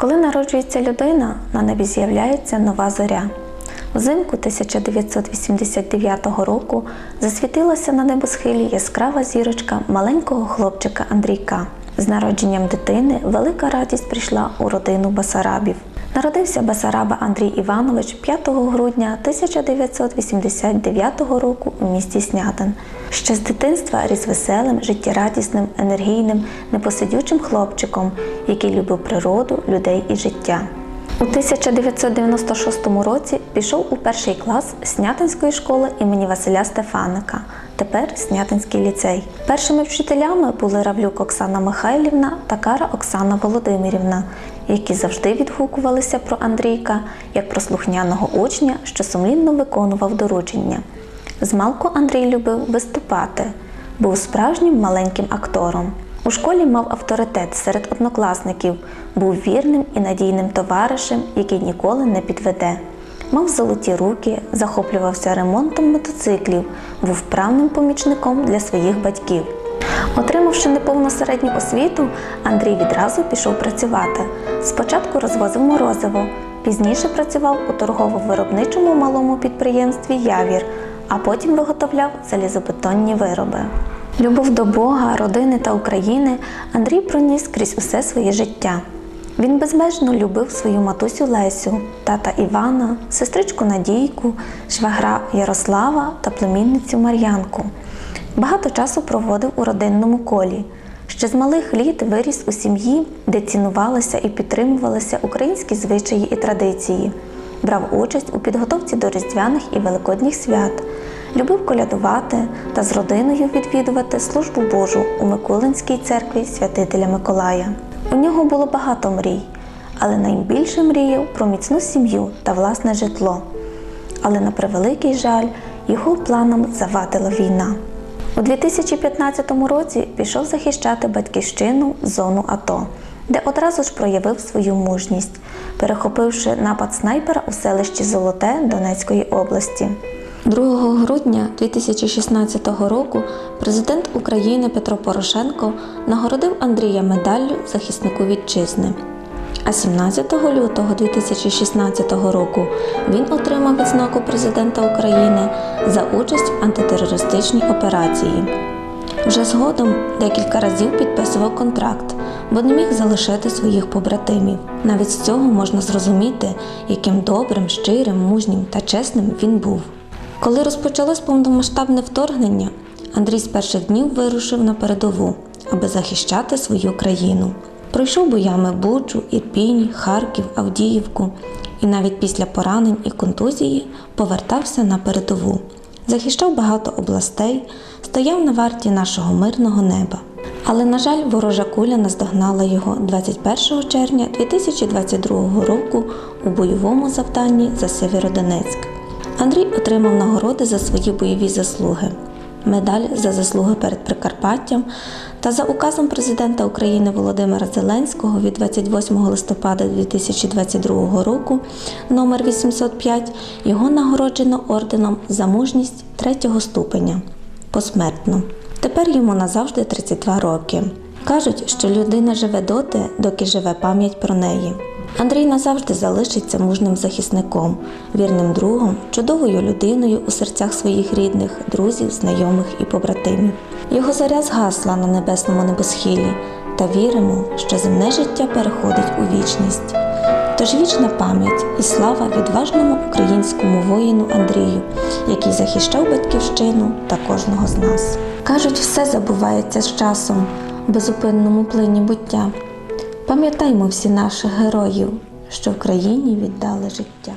Коли народжується людина, на небі з'являється нова зоря. Взимку 1989 року засвітилася на небосхилі яскрава зірочка маленького хлопчика Андрійка. З народженням дитини велика радість прийшла у родину Басарабів. Народився Басараба Андрій Іванович 5 грудня 1989 року у місті Снятин. Ще з дитинства ріс веселим, життєрадісним, енергійним, непосидючим хлопчиком, який любив природу, людей і життя. У 1996 році пішов у перший клас Снятинської школи імені Василя Стефаника, тепер Снятинський ліцей. Першими вчителями були Равлюк Оксана Михайлівна та Кара Оксана Володимирівна, які завжди відгукувалися про Андрійка як про слухняного учня, що сумлінно виконував доручення. Змалку Андрій любив виступати, був справжнім маленьким актором. У школі мав авторитет серед однокласників, був вірним і надійним товаришем, який ніколи не підведе. Мав золоті руки, захоплювався ремонтом мотоциклів, був вправним помічником для своїх батьків. Отримавши неповну середню освіту, Андрій відразу пішов працювати. Спочатку розвозив морозиво, пізніше працював у торгово-виробничому малому підприємстві Явір, а потім виготовляв залізобетонні вироби. Любов до Бога, родини та України Андрій проніс крізь усе своє життя. Він безмежно любив свою матусю Лесю, тата Івана, сестричку Надійку, швагра Ярослава та племінницю Мар'янку. Багато часу проводив у родинному колі. Ще з малих літ виріс у сім'ї, де цінувалися і підтримувалися українські звичаї і традиції. Брав участь у підготовці до різдвяних і великодніх свят, любив колядувати та з родиною відвідувати службу Божу у Миколинській церкві святителя Миколая. У нього було багато мрій, але найбільше мріяв про міцну сім'ю та власне житло. Але на превеликий жаль, його планам завадила війна. У 2015 році пішов захищати батьківщину зону АТО, де одразу ж проявив свою мужність, перехопивши напад снайпера у селищі Золоте Донецької області. 2 грудня 2016 року президент України Петро Порошенко нагородив Андрія медаллю захиснику вітчизни. А 17 лютого 2016 року він отримав відзнаку президента України за участь в антитерористичній операції. Вже згодом декілька разів підписував контракт, бо не міг залишити своїх побратимів. Навіть з цього можна зрозуміти, яким добрим, щирим, мужнім та чесним він був. Коли розпочалось повномасштабне вторгнення, Андрій з перших днів вирушив на передову, аби захищати свою країну. Пройшов боями Бучу, Ірпінь, Харків, Авдіївку і навіть після поранень і контузії повертався на передову. Захищав багато областей, стояв на варті нашого мирного неба. Але, на жаль, ворожа куля наздогнала його 21 червня 2022 року у бойовому завданні за Сєвєродонецьк. Андрій отримав нагороди за свої бойові заслуги, медаль за заслуги перед Прикарпаттям та за указом президента України Володимира Зеленського від 28 листопада 2022 року номер 805 його нагороджено орденом за мужність третього ступеня посмертно. Тепер йому назавжди 32 роки. Кажуть, що людина живе доти, доки живе пам'ять про неї. Андрій назавжди залишиться мужним захисником, вірним другом, чудовою людиною у серцях своїх рідних, друзів, знайомих і побратимів. Його заря згасла на небесному небосхилі, та віримо, що земне життя переходить у вічність. Тож вічна пам'ять і слава відважному українському воїну Андрію, який захищав батьківщину та кожного з нас. Кажуть, все забувається з часом, в безупинному плині буття. Пам'ятаймо всі наших героїв, що в країні віддали життя.